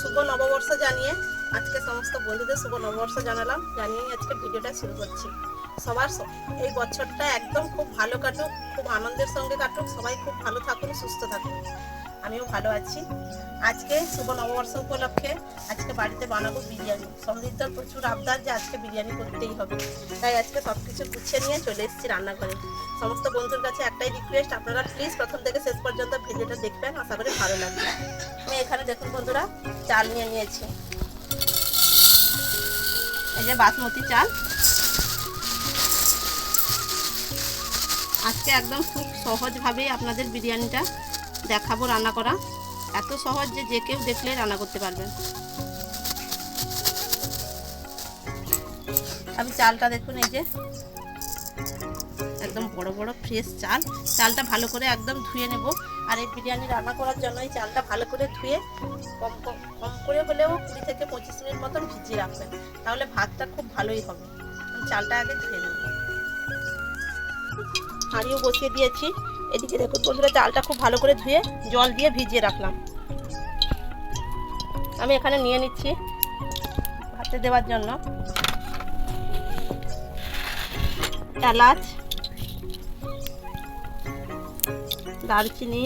শুভ নববর্ষ জানিয়ে আজকে সমস্ত বন্ধুদের শুভ নববর্ষ জানালাম। জানিয়ে আজকে ভিডিওটা শুরু করছি। সবার এই বছরটা একদম খুব ভালো কাটুক, খুব আনন্দের সঙ্গে কাটুক। সবাই খুব ভালো থাকুন, সুস্থ থাকুন। আমিও ভালো আছি। আজকে শুভ নববর্ষ উপলক্ষে আজকে বাড়িতে বানাবো বিরিয়ানি। সমৃদ্ধর প্রচুর আবদার যে আজকে বিরিয়ানি করতেই হবে। তাই আজকে সব কিছু গুছিয়ে নিয়ে চলে এসেছি রান্নাঘরে। সমস্ত বন্ধুর কাছে একটাই রিকোয়েস্ট আপনারা প্লিজ প্রথম থেকে শেষ পর্যন্ত ভিডিওটা দেখবেন, আশা করি ভালো লাগবে। আমি এখানে দেখুন বন্ধুরা, চাল নিয়ে নিয়েছি। এই যে বাসমতি চাল। আজকে একদম খুব সহজভাবেই আপনাদের বিরিয়ানিটা দেখাবো রান্না করা। এত সহজ যে যে কেউ দেখলে রান্না করতে পারবেন আমি চালটা দেখুন, এই যে। একদম বড় বড় ফ্রেশ চাল। চালটা ভালো করে একদম ধুয়ে নেব। আর এই বিরিয়ানি রান্না করার জন্য এই চালটা ভালো করে ধুয়ে কম কম কম করে হলেও কুড়ি থেকে পঁচিশ মিনিট মতন ভিজিয়ে রাখবেন। তাহলে ভাতটা খুব ভালোই হবে। চালটা আগে ধুয়ে নেব। হাঁড়িও বসিয়ে দিয়েছি। এদিকে দেখুন বন্ধুরা, চালটা খুব ভালো করে ধুয়ে জল দিয়ে ভিজিয়ে রাখলাম। আমি এখানে নিয়ে নিচ্ছি ভাতে দেওয়ার জন্য। এলাচ, দারচিনি,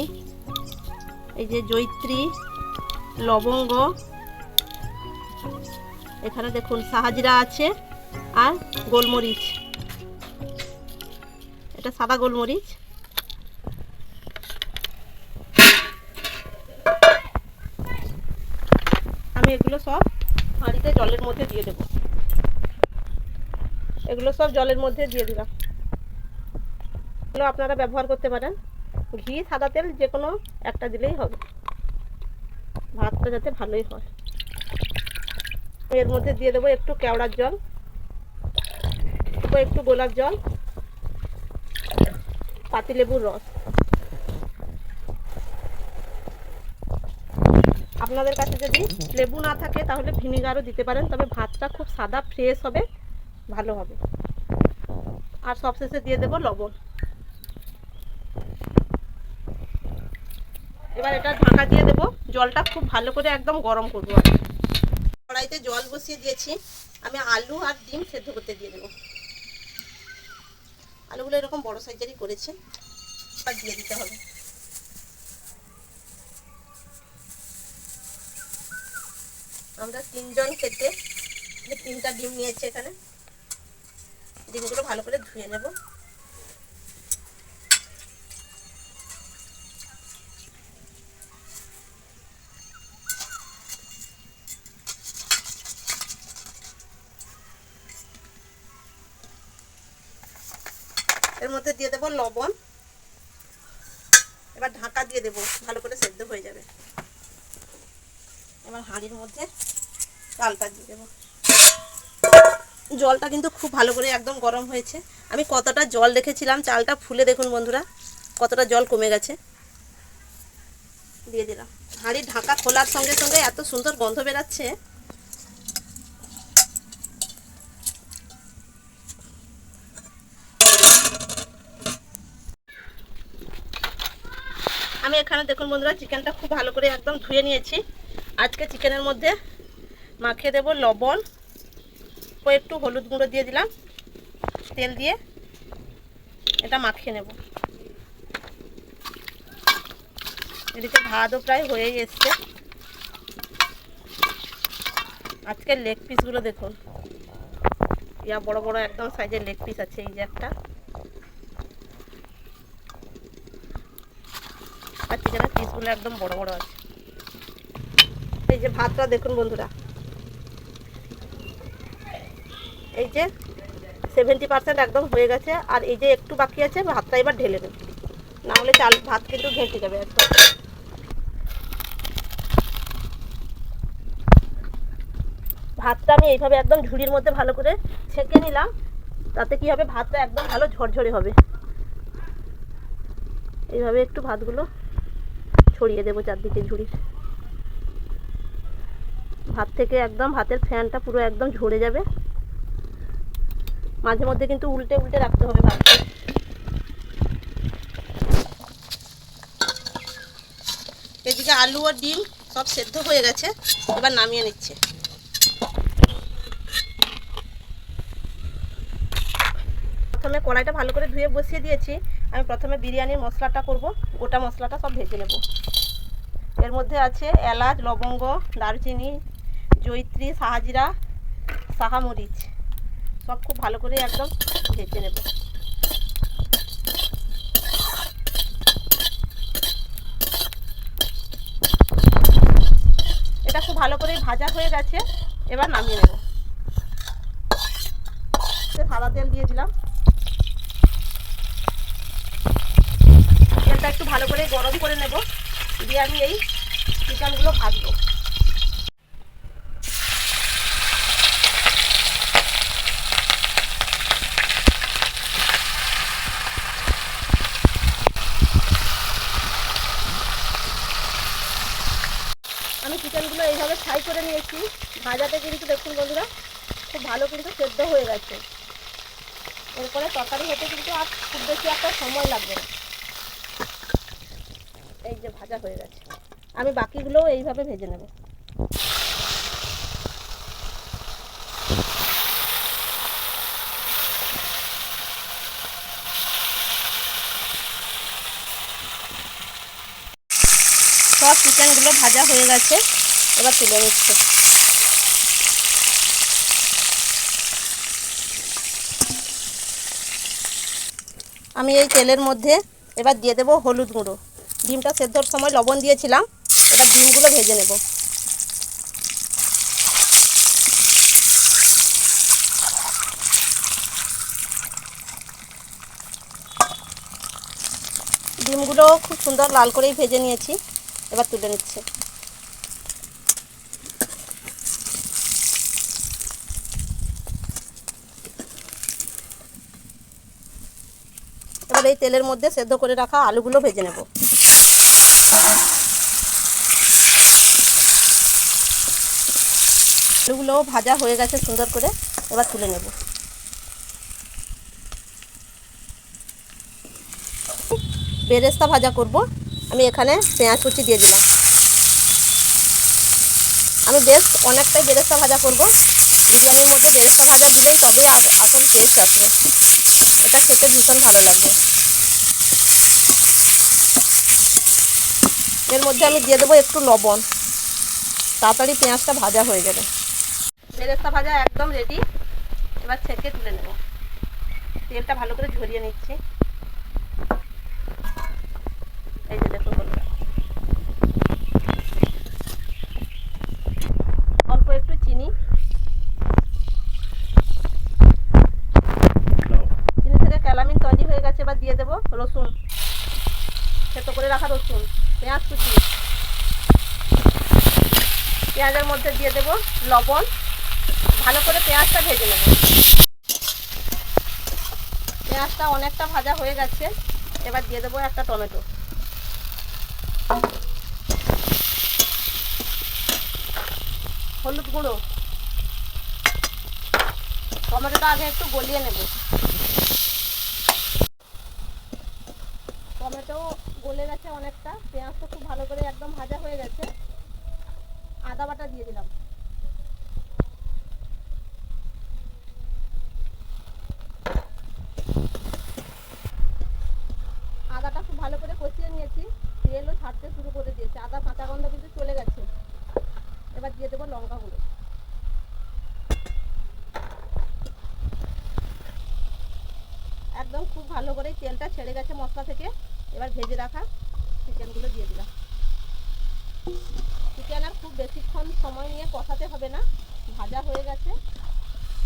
এই যে জৈত্রী, লবঙ্গ, এখানে দেখুন সাহাজিরা আছে আর গোলমরিচ। এটা সাদা গোলমরিচ। আমি এগুলো সব হাঁড়িতে জলের মধ্যে দিয়ে দেবো। এগুলো সব জলের মধ্যে দিয়ে দিলাম। এগুলো আপনারা ব্যবহার করতে পারেন। ঘি, সাদা তেল যে কোনো একটা দিলেই হবে। ভাতটা যাতে ভালোই হয়। এর মধ্যে দিয়ে দেবো একটু কেওড়ার জল একটু গোলাপ জল। পাতিলেবুর রস। আপনাদের কাছে যদি লেবু না থাকে, তাহলে ভিনিগারও দিতে পারেন, তবে ভাতটা খুব সাদা ফ্রেশ হবে, ভালো হবে। আর সবশেষে দিয়ে দেবো লবণ। এবার এটা ঢাকা দিয়ে দেবো, জলটা খুব ভালো করে একদম গরম করব। কড়াইতে জল বসিয়ে দিয়েছি, আমি আলু আর ডিম সেদ্ধ করতে দিয়ে দেবো। আলুগুলো এরকম বড় সাইজেরই করেছে। আর দিয়ে দিতে হবে। আমরা তিনজন খেতে তিনটা ডিম নিয়েছি এখানে। ডিমগুলো ভালো করে ধুয়ে নেব। মধ্যে দিয়ে দেবো লবণ। এবার ঢাকা দিয়ে দেবো, ভালো করে সেদ্ধ হয়ে যাবে। এবার হাঁড়ির মধ্যে চালটা দিয়ে দেবো। জলটা কিন্তু খুব ভালো করে একদম গরম হয়েছে। আমি কতটা জল রেখেছিলাম চালটা ফুলে দেখুন বন্ধুরা, কতটা জল কমে গেছে। দিয়ে দিলাম। হাঁড়ির ঢাকা খোলার সঙ্গে সঙ্গে এত সুন্দর গন্ধ বেরাচ্ছে। দেখুন বন্ধুরা চিকেনটা খুব ভালো করে একদম ধুয়ে নিয়েছি। আজকে চিকেনের মধ্যে মাখিয়ে দেবো লবণ, ও একটু হলুদ গুঁড়ো দিয়ে দিলাম, তেল দিয়ে এটা মাখিয়ে নেব। এদিকে ভাতও প্রায় হয়েই এসছে। আজকের লেগ পিসগুলো দেখুন। ইয়া বড় বড় একদম সাইজের লেগ পিস আছে, এই যে একটা। আর চিকেনের পিসগুলো একদম বড় বড় আছে। এই যে ভাতটা দেখুন বন্ধুরা। এই যে সেভেন্টি পার্সেন্ট একদম হয়ে গেছে, আর এই যে একটু বাকি আছে, ভাতটা এবার ঢেলে দেব। না চাল, ভাত কিন্তু ঘেঁটে যাবে একদম। ভাতটা আমি এইভাবে একদম ঝুড়ির মধ্যে ভালো করে ছেঁকে নিলাম, তাতে কি হবে? ভাতটা একদম ভালো ঝরঝরে হবে। এইভাবে একটু ভাতগুলো ছড়িয়ে দেবো চারদিকে ঝুড়ির ভাত থেকে একদম ভাতের ফ্যানটা পুরো একদম ঝরে যাবে। মাঝে মধ্যে কিন্তু উল্টে উল্টে রাখতে হবে ভাতটা এদিকে আলু আর ডিম সব সেদ্ধ হয়ে গেছে, এবার নামিয়ে নিচ্ছে। প্রথমে কড়াইটা ভালো করে ধুয়ে বসিয়ে দিয়েছি আমি প্রথমে বিরিয়ানির মশলাটা করব, গোটা মশলাটা সব ভেজে নেব। এর মধ্যে আছে এলাচ, লবঙ্গ, দারচিনি জৈত্রী সাহাজিরা সাহামরিচ সব খুব ভালো করে একদম ভেজে নেব। এটা খুব ভালো করে ভাজা হয়ে গেছে, এবার নামিয়ে নেব। সাদা তেল দিয়ে দিলাম। তেলটা একটু ভালো করে গরম করে নেব। দিয়ে আমি এই চিকেনগুলো ভাজবো। আমি চিকেনগুলো এইভাবে ফ্রাই করে নিয়েছি। ভাজাতে কিন্তু দেখুন বন্ধুরা, খুব ভালো কিন্তু সেদ্ধ হয়ে গেছে। এরপরে তরকারি হতে কিন্তু আর খুব বেশি একটা সময় লাগবে না। এই যে ভাজা হয়ে গেছে। আমি বাকিগুলোও এইভাবে ভেজে নেব। সব চিকেনগুলো ভাজা হয়ে গেছে। এবার তুলে নিচ্ছে। আমি এই তেলের মধ্যে এবার দিয়ে দেবো হলুদ গুঁড়ো। ডিমটা সেদ্ধর সময় লবণ দিয়েছিলাম, এবার ডিমগুলো ভেজে নেব। ডিমগুলো খুব সুন্দর লাল করেই ভেজে নিয়েছি, এবার তুলে নিচ্ছে। এবার এই তেলের মধ্যে সেদ্ধ করে রাখা আলুগুলো ভেজে নেব। আলুগুলো ভাজা হয়ে গেছে সুন্দর করে, এবার তুলে নেব। বেরেস্তা ভাজা করব, আমি এখানে পেঁয়াজ কুচি দিয়ে দিলাম। আমি বেশ অনেকটাই বেরেস্তা ভাজা করব, বিরিয়ানির মধ্যে বেরেস্তা ভাজা দিলেই তবে আসল টেস্ট আসবে। এটা খেতে ভীষণ ভালো লাগবে। এর মধ্যে আমি দিয়ে দেবো একটু লবণ। তাড়াতাড়ি পেঁয়াজটা ভাজা হয়ে যাবে বেরেস্তা ভাজা একদম রেডি এবার ছেঁকে তুলে নেব। তেলটা ভালো করে ঝরিয়ে নিচ্ছি। এই যে দেখুন অল্প একটু চিনি। চিনি থেকে ক্যালামিন তৈরি হয়ে গেছে, এবার দিয়ে দেবো রসুন। সেদ্ধ করে রাখা রসুন। পেঁয়াজ কুচি। পেঁয়াজের মধ্যে দিয়ে দেবো লবণ। ভালো করে পেঁয়াজটা ভেজে নেব। পেঁয়াজটা অনেকটা ভাজা হয়ে গেছে। এবার দিয়ে দেবো একটা টমেটো। হলুদ গুঁড়ো। টমেটোটা আগে একটু গলিয়ে নেব। টমেটো গলে গেছে অনেকটা। পেঁয়াজ তো খুব ভালো করে একদম ভাজা হয়ে গেছে। আদা বাটা দিয়ে দিলাম আদাটা খুব ভালো করে কষিয়ে নিয়েছি তেলও ছাড়তে শুরু করে দিয়েছে আদা কাঁচা গন্ধ কিন্তু চলে গেছে এবার দিয়ে দেবো লঙ্কা গুঁড়ো একদম খুব ভালো করে তেলটা ছেড়ে গেছে মশলা থেকে এবার ভেজে রাখা চিকেনগুলো দিয়ে দিলাম চিকেন আর খুব বেশিক্ষণ সময় নিয়ে কষাতে হবে না। ভাজা হয়ে গেছে।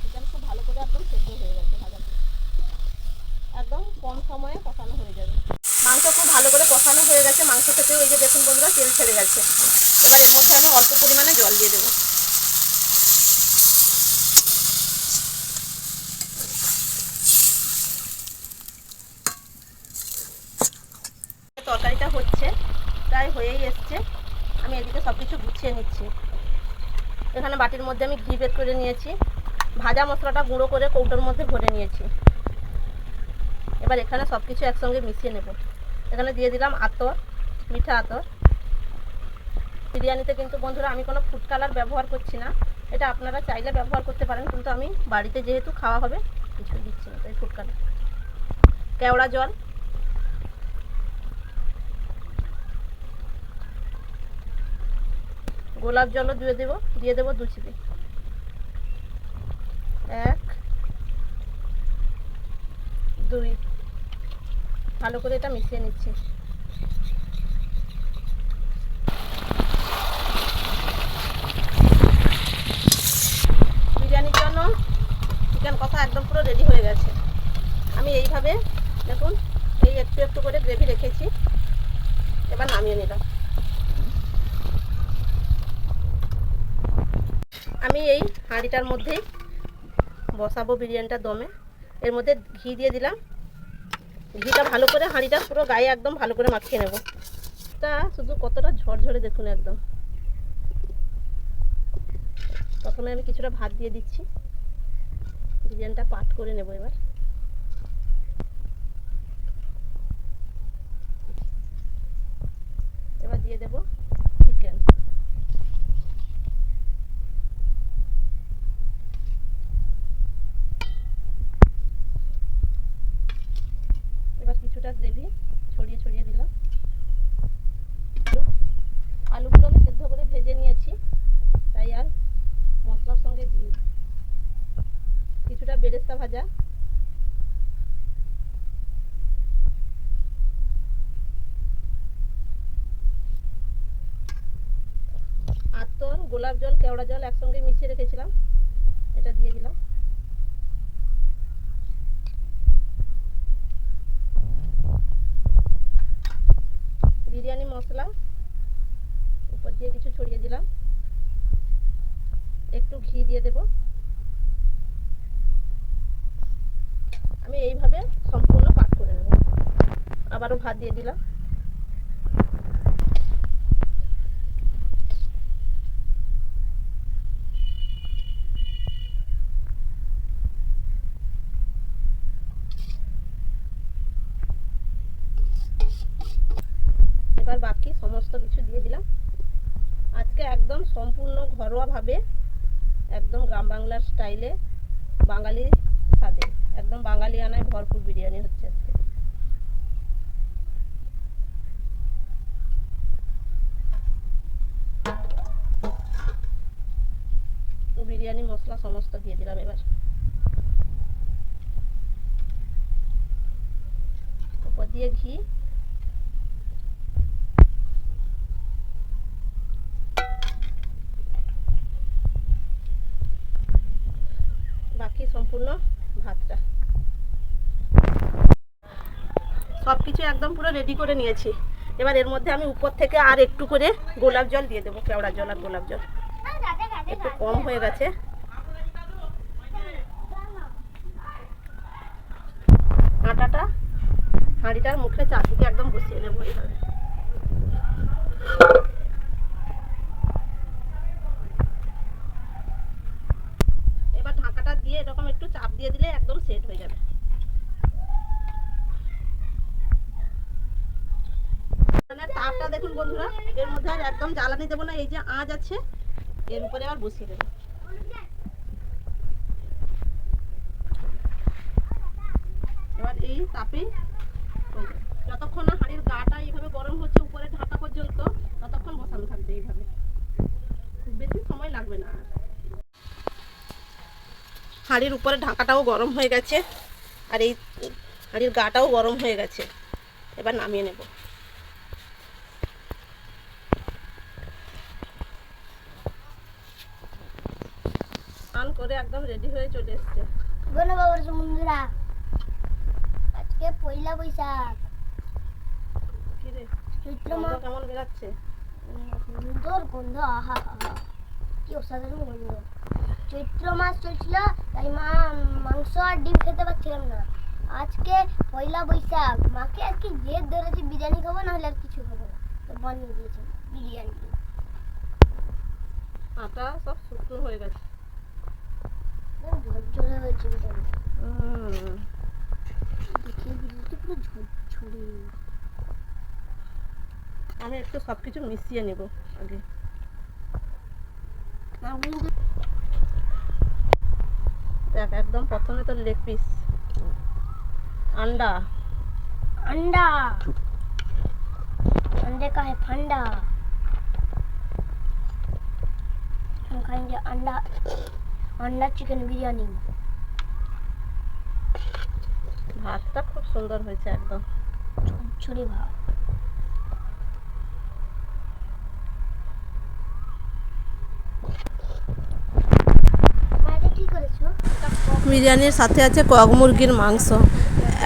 এটা খুব ভালো করে একদম সেদ্ধ হয়ে গেছে ভাজাটা একদম কম সময়ে কষানো হয়ে যাবে। মাংস খুব ভালো করে কষানো হয়ে গেছে। মাংস থেকে ওই যে দেখুন বন্ধুরা, তেল ছেড়ে গেছে। এবার এর মধ্যে আমি অল্প পরিমাণে জল দিয়ে দেবো তরকারিটা হচ্ছে প্রায় হয়েই এসছে আমি এদিকে সব কিছু গুছিয়ে নিচ্ছি এখানে বাটির মধ্যে আমি ঘি বের করে নিয়েছি। ভাজা মশলাটা গুঁড়ো করে কৌটোর মধ্যে ভরে নিয়েছি। এবার এখানে সব কিছু একসঙ্গে মিশিয়ে নেব। এখানে দিয়ে দিলাম আতর, মিঠা আতর। বিরিয়ানিতে কিন্তু বন্ধুরা আমি কোনো ফুড কালার ব্যবহার করছি না। এটা আপনারা চাইলে ব্যবহার করতে পারেন, কিন্তু আমি বাড়িতে যেহেতু খাওয়া হবে, কিছু দিচ্ছি না, তাই ফুড কালার কেওড়া জল। গোলাপ জলও দিয়ে দেবো দিয়ে দেবো দু চিপি। এক, দুই। ভালো করে এটা মিশিয়ে নিচ্ছি। বিরিয়ানির জন্য চিকেন কষা একদম পুরো রেডি হয়ে গেছে। আমি এইভাবে, দেখুন, এই একটু একটু করে গ্রেভি রেখেছি। এবার নামিয়ে নিলাম। আমি এই হাঁড়িটার মধ্যেই বসাবো বিরিয়ানিটা দমে। এর মধ্যে ঘি দিয়ে দিলাম। ঘিটা ভালো করে হাঁড়িটা পুরো গায়ে একদম ভালো করে মাখিয়ে নেব। তা শুধু কতটা ঝরঝরে দেখুন একদম। প্রথমে আমি কিছুটা ভাত দিয়ে দিচ্ছি। বিরিয়ানিটা পাট করে নেব এবার। এবার দিয়ে দেব চিকেন এবার কিছুটা গ্রেভি ছড়িয়ে ছড়িয়ে দিলাম আলু আলুগুলো আমি সিদ্ধ করে ভেজে নিয়েছি তাই আর মশলার সঙ্গে দিই কিছুটা বেরেস্তা ভাজা। আতর, গোলাপ জল, কেওড়া জল একসঙ্গে মিশিয়ে রেখেছিলাম। এটা দিয়ে দিলাম। বিরিয়ানি মশলা, উপর দিয়ে কিছু ছড়িয়ে দিলাম। একটু ঘি দিয়ে দেব আমি এইভাবে সম্পূর্ণ পাক করে নেব। আবারও ভাত দিয়ে দিলাম এবার বাকি সমস্ত কিছু দিয়ে দিলাম আজকে একদম সম্পূর্ণ ঘরোয়াভাবে একদম গ্রাম বাংলার স্টাইলে বাঙালি স্বাদে একদম বাঙালি আনায় ভরপুর বিরিয়ানি হচ্ছে আজকে বিরিয়ানি, মশলা, সমস্ত দিয়ে দিলাম এবার। উপর দিয়ে ঘি। বাকি সম্পূর্ণ ভাতটা। সব কিছু একদম পুরো রেডি করে নিয়েছি। এবার এর মধ্যে আমি উপর থেকে আর একটু করে গোলাপ জল দিয়ে দেবো কেওড়া জল আর গোলাপ জল। একটু কম হয়ে গেছে। আটাটা হাঁড়িটার মুখে চারদিকে একদম বসিয়ে নেব এবার দিয়ে এরকম একটু চাপ দিয়ে দিলে একদম হয়ে যাবে। মানে তাপটা দেখুন বন্ধুরা, এর মধ্যে আর একদম জ্বালানি দেবো না, এই যে আঁচ আছে এর উপরে আবার বসিয়ে দেবো। এবার এই তাপে যতক্ষণ না হাঁড়ির গাটা এইভাবে গরম হচ্ছে উপরে ঢাকা পর্যন্ত, ততক্ষণ বসানো থাকবে এইভাবে। খুব বেশি সময় লাগবে না। হাঁড়ির উপরে ঢাকাটাও গরম হয়ে গেছে, আর এই হাঁড়ির গাটাও গরম হয়ে গেছে। এবার নামিয়ে নেব স্নান করে একদম রেডি হয়ে চলে এসছে। বলো বাবার বন্ধুরা আজকে পয়লা বৈশাখ। চৈত্র মাস। কেমন বেরাচ্ছে? সুন্দর গন্ধ আহা আহা কি অসাধারণ গন্ধ। চৈত্র মাস চলছিল তাই মা মাংস আর ডিম খেতে পারছিলাম না। আজকে পয়লা বৈশাখ। মাকে আর কি জেদ ধরেছি বিরিয়ানি খাব না হলে আর কিছু খাব না। তো বানিয়ে দিয়েছে বিরিয়ানি। আটা সব শুকনো হয়ে গেছে। আমি একটু সব কিছু মিশিয়ে নেব আগে দেখ একদম প্রথমে তো লেগ পিস আন্ডা अंडा अंडे का है फंडा हम खाएंगे अंडा আন্ডার চিকেন বিরিয়ানি ভাতটা খুব সুন্দর হয়েছে একদম। ছুরি ভাত। বিরিয়ানির সাথে আছে কক মুরগির মাংস।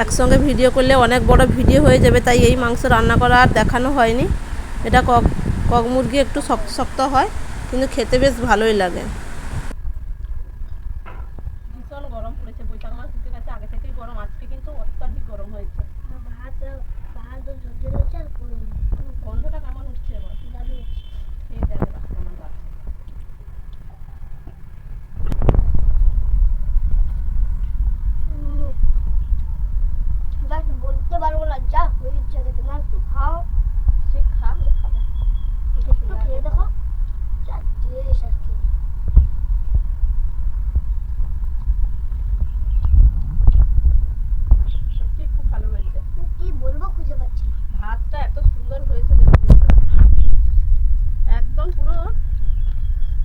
একসঙ্গে ভিডিও করলে অনেক বড় ভিডিও হয়ে যাবে তাই এই মাংস রান্না করা আর দেখানো হয়নি। এটা কক কক মুরগি একটু শক্ত শক্ত হয় কিন্তু খেতে বেশ ভালোই লাগে। বলতে পারব না যা হয়েছে তোমার একটু খাও। সে খাও খাবে খাব। একটু খেয়ে দেখো। যা টেস্ট আজকে সত্যি খুব ভালো হয়েছে কি বলব খুঁজে পাচ্ছি না ভাতটা এত সুন্দর হয়েছে দেখুন বন্ধুরা। একদম পুরো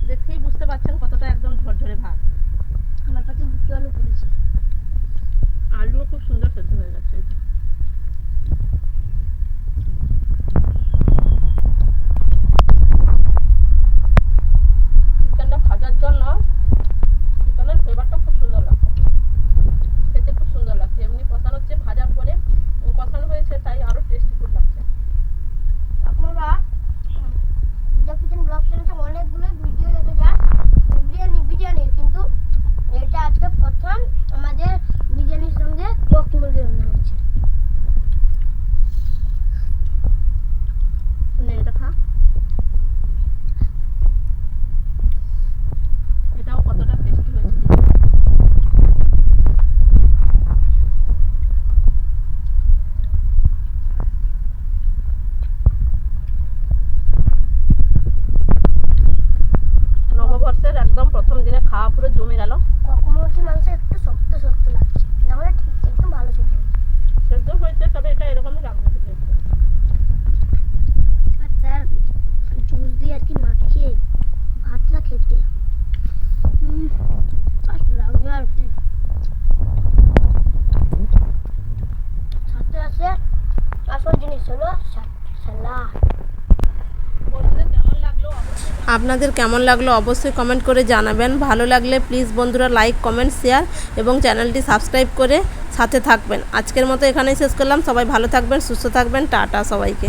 দেখেই বুঝতে পারছেন কতটা একদম ঝরঝরে ভাত আমার কাছে দুটো আলু পড়েছে আলুও খুব সুন্দর সেদ্ধ হয়ে গেছে চিকেনটা ভাজার জন্য চিকেনের ফ্লেভারটা খুব সুন্দর লাগছে খেতে খুব সুন্দর লাগছে এমনি কষানো হচ্ছে ভাজার পরে কষানো হয়েছে তাই আরও টেস্টি ফুড লাগছে আপনারা দুর্গা কিচেন ব্লগ চ্যানেলে অনেকগুলো ভিডিও দেখে যান বিরিয়ানি বিরিয়ানি কিন্তু এটা আজকে প্রথম আমাদের বিরিয়ানির সঙ্গে কক মুরগি রান্না হচ্ছে নে এটা খা এটাও কতটা টেস্টি হয়েছে দেখি। নববর্ষের একদম প্রথম দিনে খাওয়া পুরো জমে গেল কক মুরগির মাংস একটু শক্ত শক্ত লাগছে না হলে ঠিক একদম ভালো সেদ্ধ হয়েছে। সেদ্ধ হয়েছে তবে এটা এরকমই রান্না হয়েছে আর তার জুস দিয়ে আর কি মাখিয়ে ভাতটা খেতে উম, আজ লাগবে আর কি সাথে আছে আপনাদের কেমন লাগল অবশ্যই কমেন্ট করে জানাবেন। ভালো লাগলে প্লিজ বন্ধুরা লাইক কমেন্ট শেয়ার এবং চ্যানেলটি সাবস্ক্রাইব করে সাথে থাকবেন। আজকের মতো এখানেই শেষ করলাম। সবাই ভালো থাকবেন, সুস্থ থাকবেন। টাটা সবাইকে।